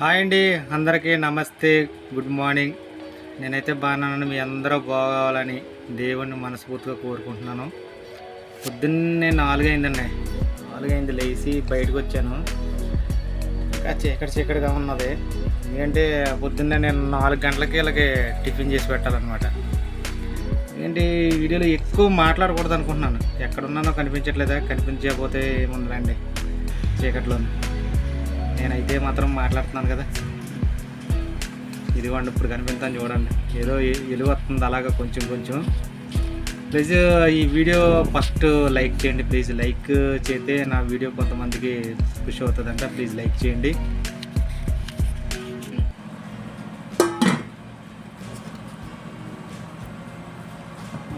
Hi అండి అందరికీ నమస్తే గుడ్ మార్నింగ్. నేనైతే బాగున్నాను మీ అందరూ బాగోవాలని దేవుణ్ణి మనస్ఫూర్తిగా కోరుకుంటున్నాను. పొద్దున్నే నాలుగైందండి. నాలుగైంది లేచి బయటకు వచ్చాను. ఇంకా చీకటి చీకటిగా ఉన్నది. ఎందుకంటే పొద్దున్నే నేను నాలుగు గంటలకి వీళ్ళకి టిఫిన్ చేసి పెట్టాలన్నమాట. ఏంటి వీడియోలో ఎక్కువ మాట్లాడకూడదు అనుకుంటున్నాను ఎక్కడున్నానో కనిపించట్లేదా? కనిపించకపోతే ఏముందండి చీకట్లోనే. నేనైతే మాత్రం మాట్లాడుతున్నాను కదా. ఇదిగోండి ఇప్పుడు కనిపిస్తాను చూడండి. ఏదో ఎలుగు వస్తుంది అలాగా కొంచెం కొంచెం. ప్లీజ్ ఈ వీడియో ఫస్ట్ లైక్ చేయండి. ప్లీజ్ లైక్ చేస్తే నా వీడియో కొంతమందికి పుష్ అవుతుందంట. ప్లీజ్ లైక్ చేయండి.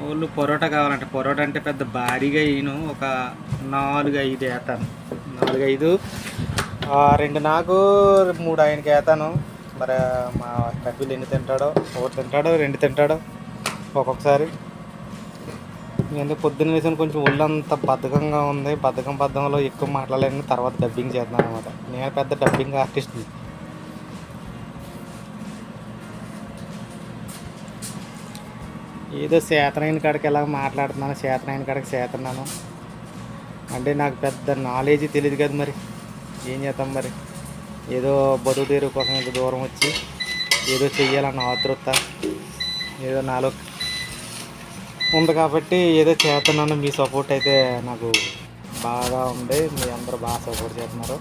వాళ్ళు పొరోటా కావాలంటే. పొరోటా అంటే పెద్ద భారీగా వేయను ఒక నాలుగు ఐదు వేస్తాను. నాలుగు ఐదు రెండు నాకు మూడు ఆయనకి వేతాను. మరి మా కపిల్ ఎన్ని తింటాడో ఒకటి తింటాడో రెండు తింటాడో ఒక్కొక్కసారి. ఎందుకు పొద్దున్న వేసిన కొంచెం ఒళ్ళంతా బద్ధకంగా ఉంది. బద్ధకం బద్ధంలో ఎక్కువ మాట్లాడలేను. తర్వాత డబ్బింగ్ చేద్దాం అనమాట నేను పెద్ద డబ్బింగ్ ఆర్టిస్ట్ని ఏదో చేతనైన కాడికి ఎలా మాట్లాడుతున్నాను చేతనైన కాడికి చేతున్నాను. అంటే నాకు పెద్ద నాలెడ్జ్ తెలియదు కదా మరి. ఏం చేద్దాం మరి? ఏదో బతుకు తీరు కోసం ఇంత దూరం వచ్చి ఏదో చెయ్యాలన్న ఆతృత ఏదో నాలో ఉంది కాబట్టి ఏదో చేస్తున్నాను. మీ సపోర్ట్ అయితే నాకు బాగా ఉంది. మీ అందరూ బాగా సపోర్ట్ చేస్తున్నారు.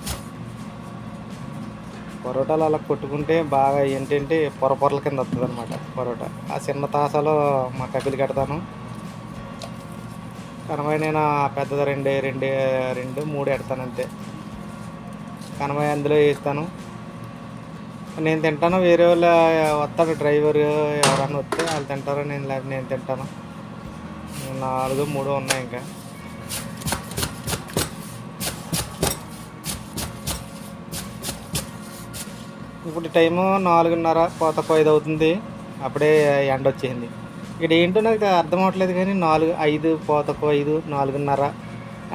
పరోటాలు అలా కొట్టుకుంటే బాగా ఏంటంటే పొర పొరల కింద వస్తుంది అనమాట పరోటా. ఆ చిన్న తాసాలో మా కపిలి కడతాను. కనమయ్య నేను ఆ పెద్దది రెండు రెండు రెండు మూడు ఎడతాను అంతే. కనమయ్య అందులో వేస్తాను. నేను తింటాను వేరే వాళ్ళు వస్తాడు డ్రైవర్ ఎవరన్నా వస్తే వాళ్ళు తింటారు నేను లేకపోతే నేను తింటాను. నాలుగు మూడు ఉన్నాయి ఇంకా. ఇప్పుడు టైము నాలుగున్నర కోతకు ఐదు అవుతుంది అప్పుడే ఎండ వచ్చేసింది. ఇక్కడ ఏంటో నాకు అర్థం అవ్వట్లేదు కానీ నాలుగు ఐదు పోతకు ఐదు నాలుగున్నర.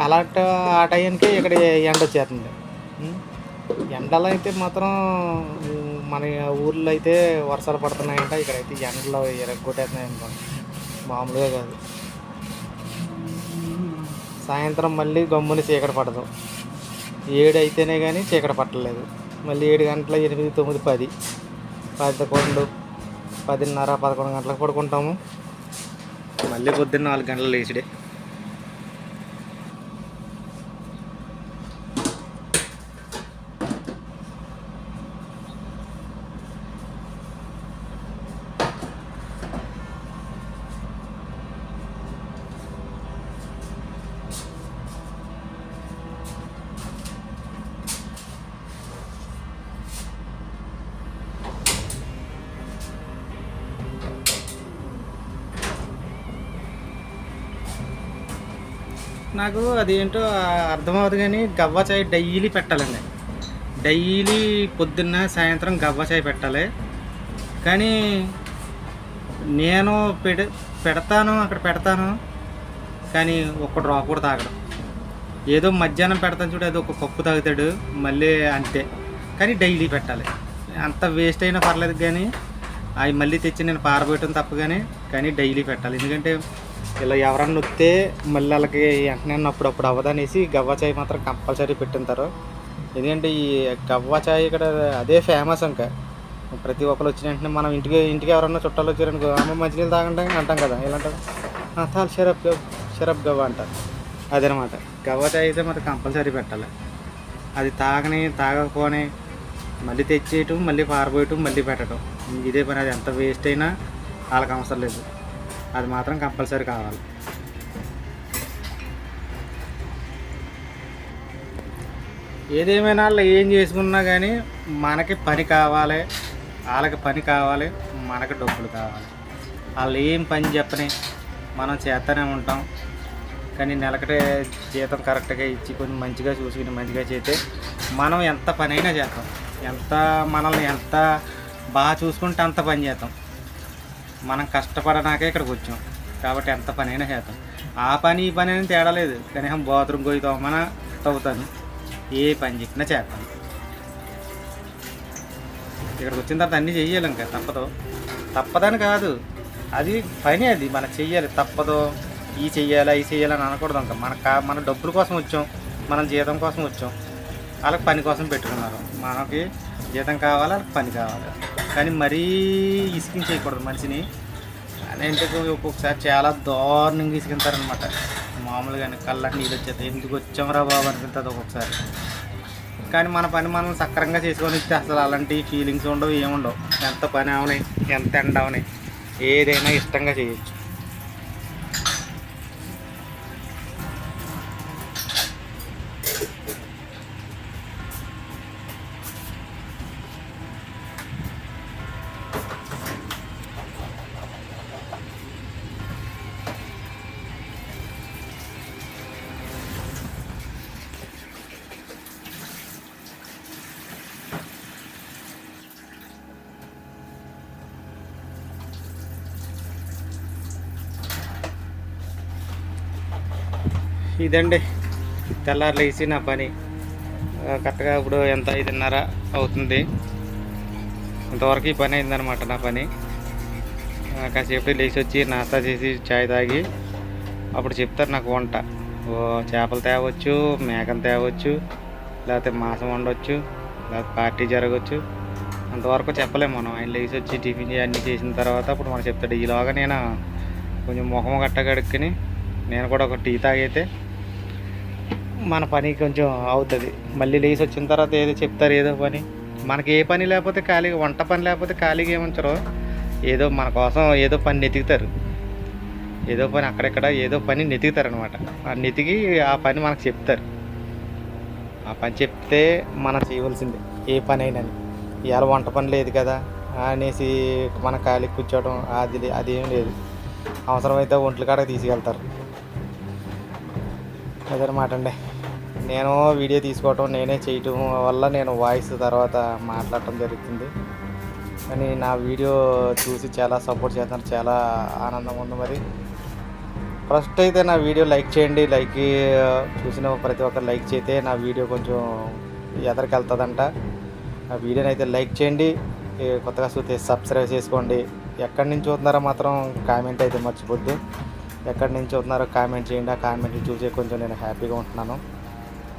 అలాంటి ఆ టైంకి ఇక్కడ ఎండ వచ్చేస్తుంది. ఎండలో అయితే మాత్రం మన ఊర్లో అయితే వర్షాలు పడుతున్నాయంట. ఇక్కడైతే ఎండలు ఎరగొట్టేస్తున్నాయి మామూలుగా కాదు. సాయంత్రం మళ్ళీ గమ్ముని చీకటి పడదు. ఏడు అయితేనే కానీ చీకటి పట్టలేదు. మళ్ళీ ఏడు గంటల ఎనిమిది తొమ్మిది పది. పదకొండు పదిన్నర పదకొండు గంటలకు పడుకుంటాము. మళ్ళీ పొద్దున్న నాలుగు గంటలు లేచిడే. నాకు అదేంటో అర్థమవుతుంది కానీ గవ్వ చాయ్ డైలీ పెట్టాలండి. డైలీ పొద్దున్న సాయంత్రం గవ్వ చాయ్ పెట్టాలి. కానీ నేను పెడ పెడతాను అక్కడ పెడతాను కానీ ఒక్క డ్రాప్ కూడా తాగడం. ఏదో మధ్యాహ్నం పెడతాను చూడు అది ఒక కప్పు తాగుతాడు మళ్ళీ అంతే. కానీ డైలీ పెట్టాలి. అంత వేస్ట్ అయినా పర్లేదు కానీ అవి మళ్ళీ తెచ్చి నేను పారబోయటం తప్ప కానీ కానీ డైలీ పెట్టాలి. ఎందుకంటే ఇలా ఎవరన్నా నొత్తే మళ్ళీ వాళ్ళకి వెంటనే అప్పుడప్పుడు అవ్వదనేసి గవ్వ చాయ్ మాత్రం కంపల్సరీ పెట్టింటారు. ఎందుకంటే ఈ గవ్వ చాయ్ ఇక్కడ అదే ఫేమస్ ఇంకా. ప్రతి ఒక్కరు వచ్చిన వెంటనే మనం ఇంటికి ఇంటికి ఎవరన్నా చుట్టాలు వచ్చారనుకో అమ్మ మంచినీళ్ళు తాగంటే అంటాం కదా ఇలా అంటారు తాను షరప్ గవ్ షరప్ గవ్వ అంటారు. అదనమాట. గవ్వ చాయ్ అయితే మరి కంపల్సరీ పెట్టాలి. అది తాగని తాగకపోని మళ్ళీ తెచ్చేయటం మళ్ళీ పారబోయటం మళ్ళీ పెట్టడం ఇదే పని అది ఎంత వేస్ట్ అయినా వాళ్ళకి అవసరం లేదు. అది మాత్రం కంపల్సరీ కావాలి. ఏదేమైనా వాళ్ళు ఏం చేసుకున్నా కానీ మనకి పని కావాలి వాళ్ళకి పని కావాలి మనకి డబ్బులు కావాలి. వాళ్ళు ఏం పని చెప్పని మనం చేస్తూనే ఉంటాం. కానీ నెలకటే జీతం కరెక్ట్గా ఇచ్చి కొంచెం మంచిగా చూసుకుని మంచిగా చేస్తే మనం ఎంత పనైనా చేస్తాం. ఎంత మనల్ని ఎంత బాగా చూసుకుంటే అంత పని చేస్తాం. మనం కష్టపడనాకే ఇక్కడికి వచ్చాం. కాబట్టి ఎంత పనైనా చేస్తాం ఆ పని ఈ పని అని తేడా లేదు. కనీసం బాత్రూమ్ పోయి తోమన తవ్వుతాను. ఏ పని చెప్పినా చేస్తాను. ఇక్కడికి వచ్చిన తర్వాత అన్నీ చెయ్యాలి ఇంకా. తప్పదు. తప్పదని కాదు. అది పని అది. మనం చెయ్యాలి. తప్పదు. ఈ చెయ్యాలా ఈ అని అనకూడదు ఇంకా. మన కా మన డబ్బుల కోసం వచ్చాం. మనం జీతం కోసం వచ్చాం. వాళ్ళకి పని కోసం పెట్టుకున్నారు. మనకి జీతం కావాలి వాళ్ళకి పని కావాలి. కానీ మరీ ఇసికించేయకూడదు మనిషిని. అంటే ఒక్కొక్కసారి చాలా దారుణంగా ఇసుకింతారనమాట మామూలుగానే కళ్ళకి నీళ్ళు వచ్చేది ఎందుకు వచ్చామరా బాబు అనిపిస్తుంది ఒక్కొక్కసారి. కానీ మన పని మనం సక్రంగా చేసుకొని ఇస్తే అసలు అలాంటి ఫీలింగ్స్ ఉండవు ఏముండవు. ఎంత పని అవని ఎంత ఎండ అవని ఏదైనా ఇష్టంగా చేయొచ్చు. ఇదండి. తెల్లారు లేచి నా పని. కరెక్ట్గా ఇప్పుడు ఎంత? ఐదున్నర అవుతుంది. ఇంతవరకు ఈ పని అయిందనమాట నా పని. కాసేపు లేచి వచ్చి నాస్తా చేసి చాయ్ తాగి అప్పుడు చెప్తారు నాకు వంట. చేపలు తేవచ్చు మేకలు తేవచ్చు లేకపోతే మాంసం వండొచ్చు లేకపోతే పార్టీ జరగవచ్చు అంతవరకు చెప్పలేము మనం. ఆయన లేచి వచ్చి టిఫిన్ అన్నీ చేసిన తర్వాత అప్పుడు మనం చెప్తాడు. ఈలోగా నేను కొంచెం ముఖం గట్ట కడుక్కుని నేను కూడా ఒక టీ తాగైతే మన పని కొంచెం అవుతుంది. మళ్ళీ లేచి వచ్చిన తర్వాత ఏదో చెప్తారు ఏదో పని. మనకి ఏ పని లేకపోతే ఖాళీగా వంట పని లేకపోతే ఖాళీగా ఏముంచరు. ఏదో మన కోసం ఏదో పని నెతుకుతారు. ఏదో పని అక్కడెక్కడ ఏదో పని నెతుకుతారు అనమాట ఆ నెతికి ఆ పని మనకు చెప్తారు. ఆ పని చెప్తే మనం చేయవలసిందే ఏ పని అయినా ఇవాళ వంట పని లేదు కదా అనేసి మన ఖాళీ కూర్చోవడం అది లే- అదేం లేదు. అవసరమైతే ఒంట్ల కాడ తీసుకెళ్తారు. అదనమాట అండి. నేను వీడియో తీసుకోవటం నేనే చేయటం వల్ల నేను వాయిస్ తర్వాత మాట్లాడటం జరుగుతుంది. కానీ నా వీడియో చూసి చాలా సపోర్ట్ చేస్తున్నారు చాలా ఆనందం ఉంది మరి. ఫస్ట్ అయితే నా వీడియో లైక్ చేయండి లైక్ చూసిన ప్రతి ఒక్కరు లైక్ చేస్తే నా వీడియో కొంచెం ఎదరికి వెళ్తుందంట ఆ వీడియోని అయితే లైక్ చేయండి కొత్తగా చూస్తే సబ్స్క్రైబ్ చేసుకోండి. ఎక్కడి నుంచి చూస్తున్నారో మాత్రం కామెంట్ అయితే మర్చిపోద్దు. ఎక్కడి నుంచి చూస్తున్నారో కామెంట్ చేయండి ఆ కామెంట్ చూసే కొంచెం నేను హ్యాపీగా ఉంటున్నాను.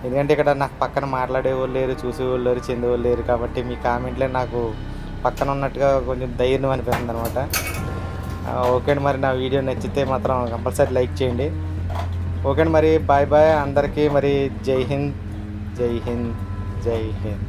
ఎందుకంటే ఇక్కడ నాకు పక్కన మాట్లాడే వాళ్ళు లేరు చూసే వాళ్ళు లేరు చెందే వాళ్ళు లేరు కాబట్టి మీ కామెంట్లే నాకు పక్కన ఉన్నట్టుగా కొంచెం ధైర్యం అనిపిస్తుంది అనమాట ఓకే అండి మరి నా వీడియో నచ్చితే మాత్రం కంపల్సరీ లైక్ చేయండి. ఓకే అండి మరి బాయ్ బాయ్ అందరికీ మరి జై హింద్ జై హింద్ జై హింద్.